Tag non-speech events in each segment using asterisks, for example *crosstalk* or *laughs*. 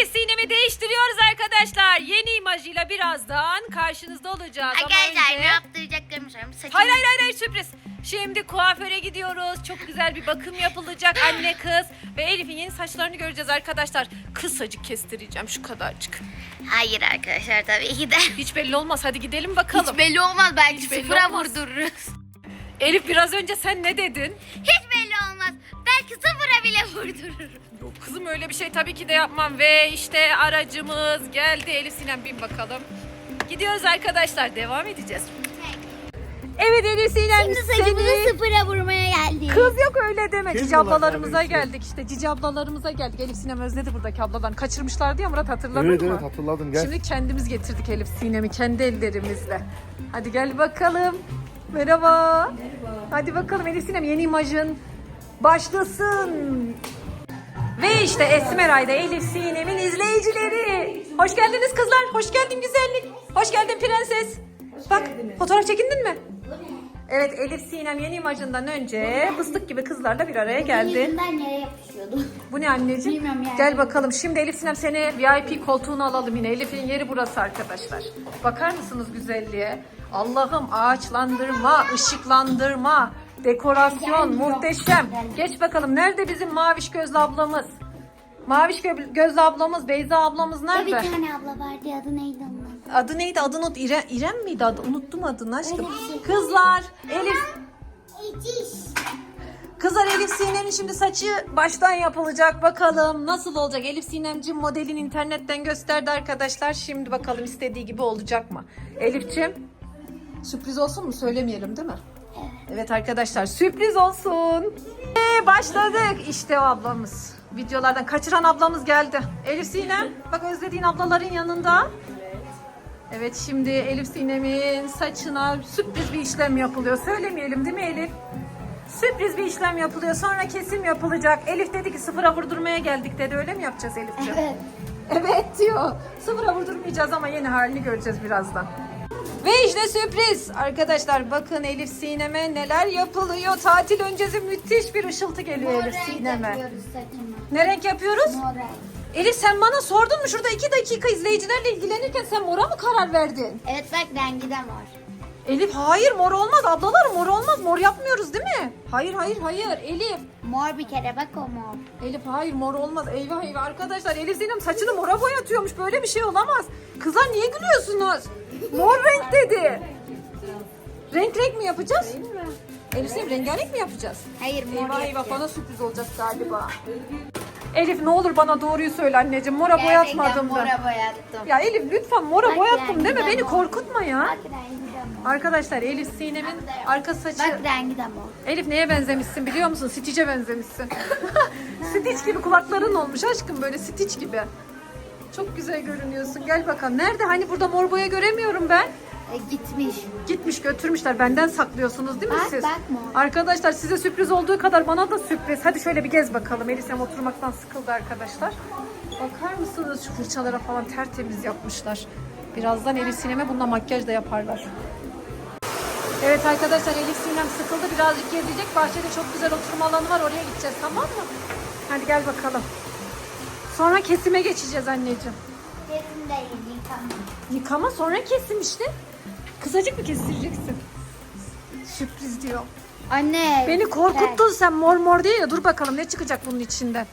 Elif Sinem'i değiştiriyoruz arkadaşlar. Yeni imajıyla birazdan karşınızda olacağız. Ama Arkadaşlar önce- ne yaptıracaklarımı. Saçımı... Hayır hayır hayır hayır, sürpriz. Şimdi kuaföre gidiyoruz. Çok güzel bir bakım yapılacak anne kız. Ve Elif'in yeni saçlarını göreceğiz arkadaşlar. Kısacık kestireceğim şu kadarcık. Hayır arkadaşlar tabii ki de. Hiç belli olmaz. Hadi gidelim bakalım. Hiç belli olmaz belki Hiç belli sıfıra olmaz. vurdururuz. Elif biraz önce sen ne dedin? Hiç belli olmaz. Belki bile vurdururum. Yok kızım öyle bir şey tabii ki de yapmam. Ve işte aracımız geldi. Elif Sinem bin bakalım. Gidiyoruz arkadaşlar. Devam edeceğiz. Evet Elif Sinem Şimdi saçımızı seni- sıfıra vurmaya geldik. Kız yok öyle deme. Kız Cici ablalarımıza geldik işte. Cici ablalarımıza geldik. Elif Sinem özledi buradaki abladan. Kaçırmışlardı ya Murat hatırladın Evet mı? evet hatırladım gel. Şimdi kendimiz getirdik Elif Sinem'i kendi ellerimizle. Hadi gel bakalım. Merhaba. Hadi bakalım Elif Sinem yeni imajın başlasın. Ve işte Esmeray'da Elif Sinem'in izleyicileri. Hoş geldiniz kızlar. Hoş geldin güzellik. Hoş geldin prenses. Bak fotoğraf çekindin mi? Evet Elif Sinem yeni imajından önce fıstık gibi kızlarla bir araya geldi. Bu ne anneciğim? Bilmiyorum yani. Gel bakalım. Şimdi Elif Sinem seni VIP koltuğuna alalım yine. Elif'in yeri burası arkadaşlar. Bakar mısınız güzelliğe? Allah'ım ağaçlandırma, ışıklandırma, dekorasyon muhteşem. Geç bakalım. Nerede bizim maviş gözlü ablamız? Maviş gö- gözlü ablamız, Beyza ablamız Bir nerede? tane abla vardı adı neydi onun? Adı neydi? Adını unut. İrem, İrem miydi adı? Unuttum adını aşkım. Öyle bir şey. Kızlar, Elif İciş. Kızlar Elif Sinem'in şimdi saçı baştan yapılacak. Bakalım nasıl olacak? Elif Sinem'cim modelin internetten gösterdi arkadaşlar. Şimdi bakalım istediği gibi olacak mı? Elif'cim sürpriz olsun mu? Söylemeyelim değil mi? Evet arkadaşlar sürpriz olsun. Ee, başladık. İşte o ablamız. Videolardan kaçıran ablamız geldi. Elif Sinem bak özlediğin ablaların yanında. Evet şimdi Elif Sinem'in saçına sürpriz bir işlem yapılıyor. Söylemeyelim değil mi Elif? Sürpriz bir işlem yapılıyor. Sonra kesim yapılacak. Elif dedi ki sıfıra vurdurmaya geldik dedi. Öyle mi yapacağız Elif'ciğim? Evet. Evet diyor. Sıfıra vurdurmayacağız ama yeni halini göreceğiz birazdan. Ve işte sürpriz. Arkadaşlar bakın Elif Sinem'e neler yapılıyor. Tatil öncesi müthiş bir ışıltı geliyor Elif Sinem'e. yapıyoruz saçımı. Ne renk yapıyoruz? Mor renk. Elif sen bana sordun mu şurada iki dakika izleyicilerle ilgilenirken sen mora mı karar verdin? Evet bak rengi de mor. Elif hayır mor olmaz ablalar mor olmaz mor yapmıyoruz değil mi? Hayır hayır hayır Elif. Mor bir kere bak o mor. Elif hayır mor olmaz. Eyvah eyvah arkadaşlar Elif Sinem saçını mora boyatıyormuş. Böyle bir şey olamaz. Kızlar niye gülüyorsunuz? Mor renk dedi. Renk renk mi yapacağız? Elif Sinem rengarenk mi yapacağız? Hayır mor Eyvah eyvah yapacağız. bana sürpriz olacak galiba. Elif ne olur bana doğruyu söyle anneciğim. Mora Gerçekten boyatmadım da. Mora boyattım. Ya Elif lütfen mora Bak boyattım rengi deme de beni mor. korkutma ya. Bak rengi de mor. Arkadaşlar Elif Sinem'in arka saçı... Bak rengi de mor. Elif neye benzemişsin biliyor musun? Stitch'e benzemişsin. *laughs* Stitch gibi kulakların olmuş aşkım böyle Stitch gibi. Çok güzel görünüyorsun. Gel bakalım. Nerede? Hani burada mor boya göremiyorum ben. E, gitmiş. Gitmiş götürmüşler. Benden saklıyorsunuz değil mi Bak, siz? bak mor. Arkadaşlar size sürpriz olduğu kadar bana da sürpriz. Hadi şöyle bir gez bakalım. Elif Sinem oturmaktan sıkıldı arkadaşlar. Bakar mısınız şu fırçalara falan tertemiz yapmışlar. Birazdan Elif Sinem'e bununla makyaj da yaparlar. Evet arkadaşlar Elif Sinem sıkıldı. Birazcık gezecek. Bahçede çok güzel oturma alanı var. Oraya gideceğiz tamam mı? Hadi gel bakalım. Sonra kesime geçeceğiz anneciğim. Kesin değil yıkamam. Yıkama sonra kesim işte. Kısacık mı kestireceksin? Sürpriz diyor. Anne. Beni korkuttun sen mor mor diye ya. Dur bakalım ne çıkacak bunun içinden.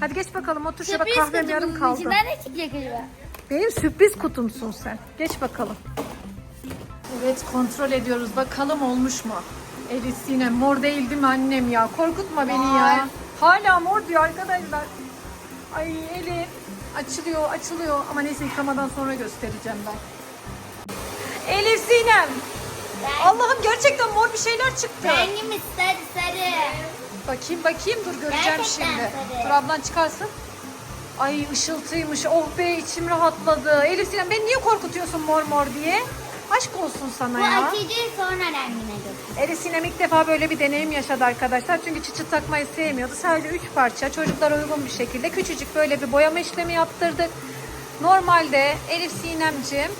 Hadi geç bakalım otur şurada Sürpriz kahvem kutu yarım bunun kaldı. içinden ne çıkacak acaba? Benim sürpriz kutumsun sen. Geç bakalım. Evet kontrol ediyoruz. Bakalım olmuş mu? Elif Sinem mor değil değil mi annem ya? Korkutma beni ya. Hala mor diyor arkadaşlar. Ay Elif. Açılıyor açılıyor. Ama neyse yıkamadan sonra göstereceğim ben. Elif Sinem. Allah'ım gerçekten mor bir şeyler çıktı. Rengimiz sarı sarı. Bakayım bakayım dur göreceğim Gerçekten şimdi. sarı. Dur ablan çıkarsın. Ay ışıltıymış. Oh be içim rahatladı. Elif Sinem beni niye korkutuyorsun mor mor diye? Aşk olsun sana Bu ya. açıcı sonra rengine götür. Elif Sinem ilk defa böyle bir deneyim yaşadı arkadaşlar. Çünkü çıçı takmayı sevmiyordu. Sadece 3 parça çocuklara uygun bir şekilde küçücük böyle bir boyama işlemi yaptırdık. Normalde Elif Sinemciğim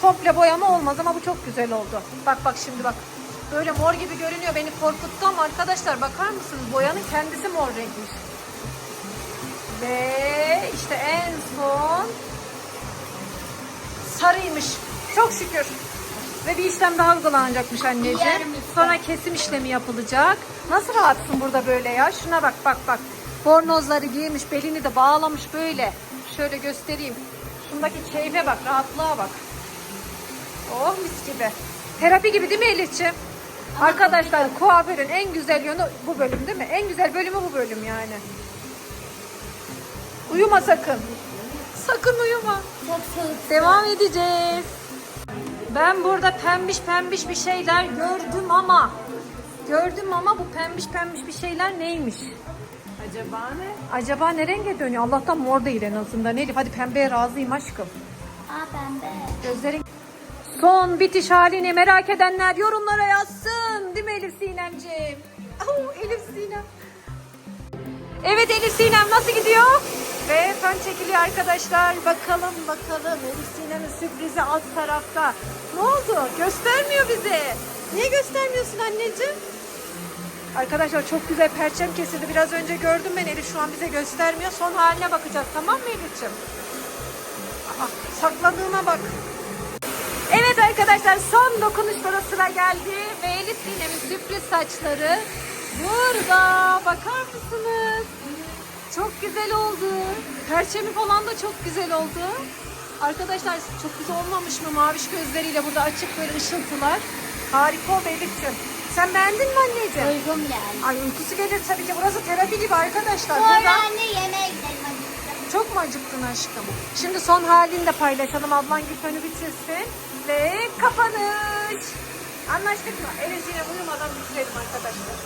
komple boyama olmaz ama bu çok güzel oldu. Bak bak şimdi bak. Böyle mor gibi görünüyor. Beni korkuttu ama arkadaşlar bakar mısınız? Boyanın kendisi mor renkmiş. Ve işte en son sarıymış. Çok şükür. Ve bir işlem daha uygulanacakmış anneciğim. Sonra kesim işlemi yapılacak. Nasıl rahatsın burada böyle ya? Şuna bak bak bak. Bornozları giymiş, belini de bağlamış böyle. Şöyle göstereyim. Şundaki keyfe bak, rahatlığa bak. Oh mis gibi. Terapi gibi değil mi Elif'ciğim? Arkadaşlar kuaförün en güzel yönü bu bölüm değil mi? En güzel bölümü bu bölüm yani. Uyuma sakın. Sakın uyuma. Çok soğuk. Devam edeceğiz. Ben burada pembiş pembiş bir şeyler gördüm ama gördüm ama bu pembiş pembiş bir şeyler neymiş? Acaba ne? Acaba ne renge dönüyor? Allah'tan mor değil en azından. Elif hadi pembeye razıyım aşkım. Aa pembe. Gözlerin Son bitiş halini merak edenler yorumlara yazsın. Değil mi Elif Sinemciğim? Oh, Elif Sinem. Evet Elif Sinem nasıl gidiyor? Ve fön çekiliyor arkadaşlar. Bakalım bakalım. Elif Sinem'in sürprizi alt tarafta. Ne oldu? Göstermiyor bize. Niye göstermiyorsun anneciğim? Arkadaşlar çok güzel perçem kesildi. Biraz önce gördüm ben Elif şu an bize göstermiyor. Son haline bakacağız tamam mı Elif'ciğim? Aa, sakladığına bak. Evet arkadaşlar son dokunuşlara sıra geldi ve Elif Sinem'in sürpriz saçları burada. Bakar mısınız? Çok güzel oldu. Perçemi falan da çok güzel oldu. Arkadaşlar çok güzel olmamış mı? Maviş gözleriyle burada açık böyle ışıltılar. Harika oldu Elif'ciğim. Sen beğendin mi anneciğim? Uygun geldi. Ay uykusu gelir tabii ki. Burası terapi gibi arkadaşlar. Sonra Burada- anne yemeğe gidelim hadi. çok mu acıktın aşkım? Şimdi son halini de paylaşalım. Ablan gülfönü bitirsin. Ve kapanış. Anlaştık mı? Elif yine uyumadan bitirelim arkadaşlar.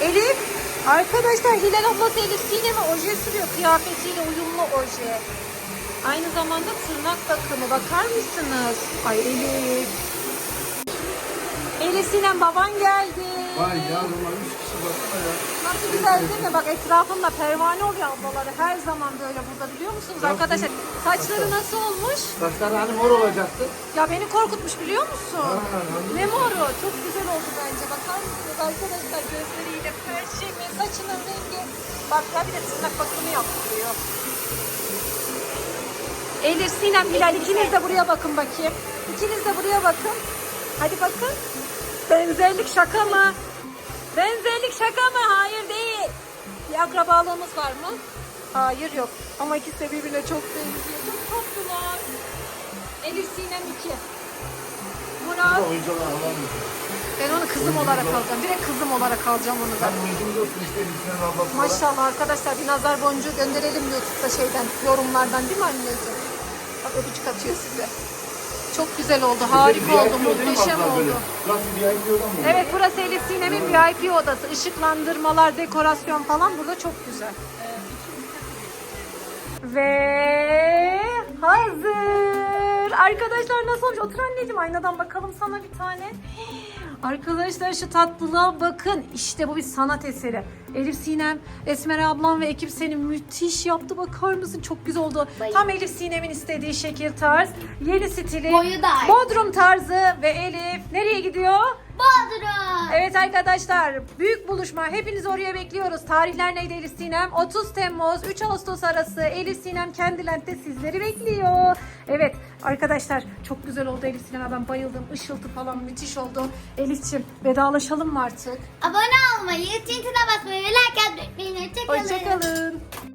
Elif. Arkadaşlar Hilal ablası Elif Sinem'e oje sürüyor. Kıyafetiyle uyumlu oje. Aynı zamanda tırnak bakımı. Bakar mısınız? Ay Elif. Elif Sinem baban geldi. Vay yavrum üç kişi baksana ya. Nasıl güzel değil mi? Bak etrafında pervane oluyor ablaları. Her zaman böyle burada biliyor musunuz arkadaşlar? Saçları nasıl olmuş? Saçları hani mor olacaktı. Ya beni korkutmuş biliyor musun? Ha, Ne moru? Çok güzel oldu bence. Bakar mısınız arkadaşlar gözleriyle perşemi, saçının rengi. Bak ya bir de tırnak bakımı yaptırıyor. Elif, Sinem, Hilal ikiniz de buraya bakın bakayım. İkiniz de buraya bakın. Hadi bakın. Benzerlik şaka mı? Benzerlik şaka mı? Hayır değil. Bir akrabalığımız var mı? Hayır yok. Ama ikisi de birbirine çok benziyor. Çok tatlılar. Elif Sinem 2. Murat. Ben onu kızım olarak alacağım. Direkt kızım olarak alacağım onu Sen işte Elif'in ablası. Maşallah arkadaşlar bir nazar boncuğu gönderelim YouTube'da şeyden yorumlardan değil mi anneciğim? Bak öpücük atıyor size. Çok güzel oldu. Harika oldu. Muhteşem oldu. Evet burası Elif Sinem'in VIP odası. Işıklandırmalar, dekorasyon falan burada çok güzel. Ve hazır. Arkadaşlar nasıl olmuş? Otur anneciğim aynadan bakalım sana bir tane. Arkadaşlar şu tatlılığa bakın. İşte bu bir sanat eseri. Elif Sinem, Esmer ablam ve ekip seni müthiş yaptı. Bakar mısın? Çok güzel oldu. Bayıldım. Tam Elif Sinem'in istediği şekil tarz. Yeni stili. Boyu da aynı. Bodrum tarzı ve Elif nereye gidiyor? Bodrum. Evet arkadaşlar büyük buluşma hepinizi oraya bekliyoruz. Tarihler neydi Elif Sinem? 30 Temmuz 3 Ağustos arası Elif Sinem Kendilent'te sizleri bekliyor. Evet arkadaşlar çok güzel oldu Elif Sinem'e ben bayıldım. Işıltı falan müthiş oldu. Elif'ciğim vedalaşalım mı artık? Abone olmayı, tintine basmayı ve like atmayı unutmayın. Hoşçakalın. Hoşçakalın.